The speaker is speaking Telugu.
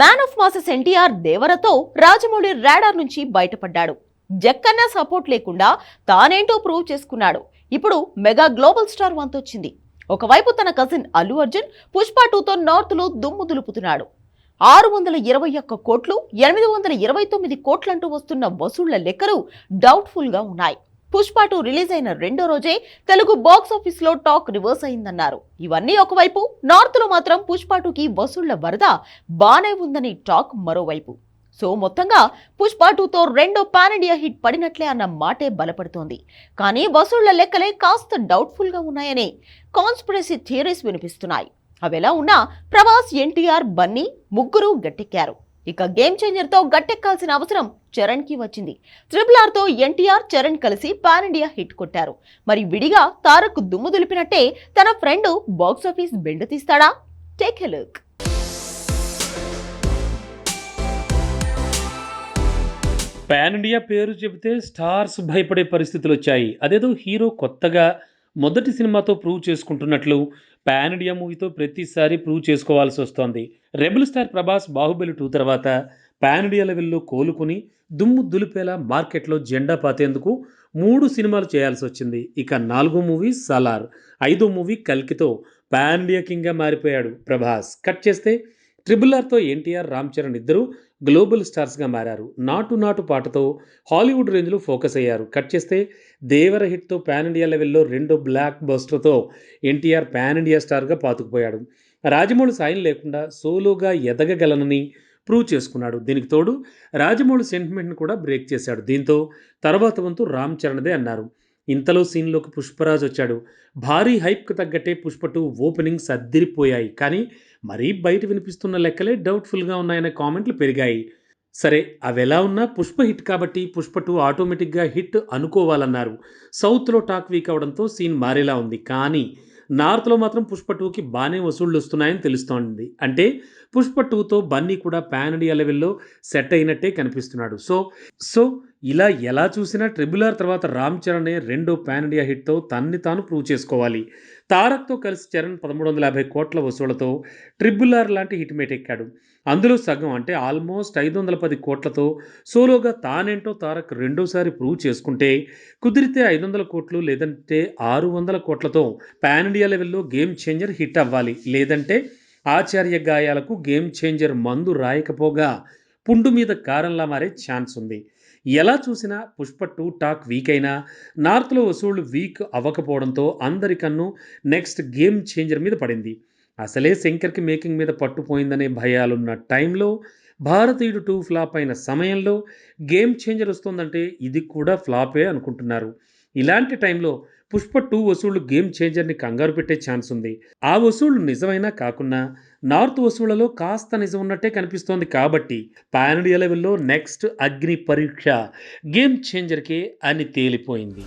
మ్యాన్ ఆఫ్ మాసెస్ ఎన్టీఆర్ దేవరతో రాజమౌళి రాడార్ నుంచి బయటపడ్డాడు. జక్కన్న సపోర్ట్ లేకుండా తానేంటో ప్రూవ్ చేసుకున్నాడు. ఇప్పుడు మెగా గ్లోబల్ స్టార్ వంతొచ్చింది ఒకవైపు తన కజిన్ అల్లు అర్జున్ పుష్ప టూతో నార్త్లో దుమ్ము దులుపుతున్నాడు. ఆరు వందల ఇరవై ఒక్క కోట్లు ఎనిమిది వందల ఇరవై తొమ్మిది కోట్లంటూ వస్తున్న వసూళ్ళ లెక్కలు డౌట్ఫుల్గా ఉన్నాయి. పుష్ప టూ రిలీజ్ అయిన రెండో రోజే తెలుగు బాక్స్ ఆఫీస్లో టాక్ రివర్స్ అయిందన్నారు. ఇవన్నీ ఒకవైపు నార్త్లో మాత్రం పుష్ప టూకి వసూళ్ళ వరద బానే ఉందని టాక్ మరోవైపు. సో మొత్తంగా పుష్ప టూతో రెండో పాన్ ఇండియా హిట్ పడినట్లే అన్న మాటే బలపడుతోంది. కానీ వసూళ్ళ లెక్కలే కాస్త డౌట్ఫుల్గా ఉన్నాయని కాన్స్పిరసీ థియరీస్ వినిపిస్తున్నాయి. అವೆలా ఉన్నా ప్రభాస్ ఎన్టీఆర్ బన్నీ ముగ్గురు గట్టెక్కారు. ఇక గేమ్ చేంజర్తో గట్టెక్కాల్సిన అవసరం చరణ్కి వచ్చింది. ట్రిపుల్ ఆర్తో ఎన్టీఆర్ చరణ్ కలిసి పాన్ ఇండియా హిట్ కొట్టారు. మరి విడిగా తారక్ దుమ్ము దులిపినట్టే తన ఫ్రెండ్ బాక్స్ ఆఫీస్ బెండ తీస్తాడా? Take a look pan India పేరు చెబితే స్టార్స్ భయపడే పరిస్థితులు వచ్చాయి అదేదో హీరో కొత్తగా మొదటి సినిమాతో ప్రూవ్ చేసుకుంటున్నట్లు పాన్ ఇండియా మూవీతో ప్రతిసారి ప్రూవ్ చేసుకోవాల్సి వస్తోంది. Rebel star Prabhas Baahubali two తర్వాత పాన్ ఇండియా లెవెల్లో కోలుకుని దుమ్ము దులిపేలా మార్కెట్లో జెండా పాతేందుకు మూడు సినిమాలు చేయాల్సి వచ్చింది. ఇక నాలుగో మూవీ సలార్. ఐదో మూవీ కల్కితో పాన్ ఇండియా కింగ్గా మారిపోయాడు ప్రభాస్. కట్ చేస్తే ట్రిబుల్ ఆర్తో ఎన్టీఆర్ రామ్ చరణ్ ఇద్దరు గ్లోబల్ స్టార్స్గా మారారు. నాటు నాటు పాటతో హాలీవుడ్ రేంజ్లో ఫోకస్ అయ్యారు. కట్ చేస్తే దేవర హిట్తో పాన్ ఇండియా లెవెల్లో రెండో బ్లాక్ బస్టర్తో ఎన్టీఆర్ పాన్ ఇండియా స్టార్గా పాతుకుపోయాడు. రాజమౌళి సాయం లేకుండా సోలోగా ఎదగగలనని ప్రూవ్ చేసుకున్నాడు. దీనికి తోడు రాజమౌళి సెంటిమెంట్ని కూడా బ్రేక్ చేశాడు. దీంతో తర్వాత వంతు రామ్ చరణ్దే అన్నారు. ఇంతలో సీన్లోకి పుష్పరాజ్ వచ్చాడు. భారీ హైప్కు తగ్గట్టే పుష్ప టూ ఓపెనింగ్స్ అద్దిరిపోయాయి కానీ మరీ బయట వినిపిస్తున్న లెక్కలే డౌట్ఫుల్గా ఉన్నాయనే కామెంట్లు పెరిగాయి. సరే అవి ఎలా ఉన్నా పుష్ప హిట్ కాబట్టి పుష్ప టూ ఆటోమేటిక్గా హిట్ అనుకోవాలన్నారు. సౌత్లో టాక్ వీక్ అవడంతో సీన్ మారేలా ఉంది. కానీ నార్త్లో మాత్రం పుష్ప టూకి బాగానే వసూళ్ళు వస్తున్నాయని తెలుస్తోంది. అంటే పుష్ప టూతో బన్నీ కూడా పాన్ ఇండియా లెవెల్లో సెట్ అయినట్టే కనిపిస్తున్నాడు. సో సో ఇలా ఎలా చూసినా ట్రిబుల్ ఆర్ తర్వాత రామ్ చరణే రెండో పాన్ ఇండియా హిట్తో తన్ని తాను ప్రూవ్ చేసుకోవాలి. తారక్తో కలిసి చరణ్ పదమూడు వందల యాభై కోట్ల వసూళ్ళతో ట్రిబుల్ ఆర్ లాంటి హిట్ మేట్ ఎక్కాడు. అందులో సగం అంటే ఆల్మోస్ట్ ఐదు వందల పది కోట్లతో సోలోగా తానేంటో తారక్ రెండోసారి ప్రూవ్ చేసుకుంటే కుదిరితే ఐదు వందల కోట్లు లేదంటే ఆరు వందల కోట్లతో పాన్ ఇండియా లెవెల్లో గేమ్ చేంజర్ హిట్ అవ్వాలి. లేదంటే ఆచార్య గాయాలకు గేమ్ చేంజర్ మందు రాయకపోగా పుండు మీద కారంలా మారే ఛాన్స్ ఉంది. ఎలా చూసినా పుష్ప టూ టాక్ వీక్ అయినా నార్త్లో వసూళ్ళు వీక్ అవ్వకపోవడంతో అందరికన్ను నెక్స్ట్ గేమ్ చేంజర్ మీద పడింది. అసలే శంకర్కి మేకింగ్ మీద పట్టుపోయిందనే భయాలున్న టైంలో భారతీయుడు టూ ఫ్లాప్ అయిన సమయంలో గేమ్ చేంజర్ వస్తుందంటే ఇది కూడా ఫ్లాపే అనుకుంటున్నారు. ఇలాంటి టైంలో పుష్ప టూ వసూళ్ళు గేమ్ చేంజర్ని కంగారు పెట్టే ఛాన్స్ ఉంది. ఆ వసూళ్ళు నిజమైనా కాకున్నా నార్త్ వసూళ్ళలో కాస్త నిజం ఉన్నట్టే కనిపిస్తోంది కాబట్టి పాన్ ఇండియా లెవెల్లో నెక్స్ట్ అగ్ని పరీక్ష గేమ్ చేంజర్కే అని తేలిపోయింది.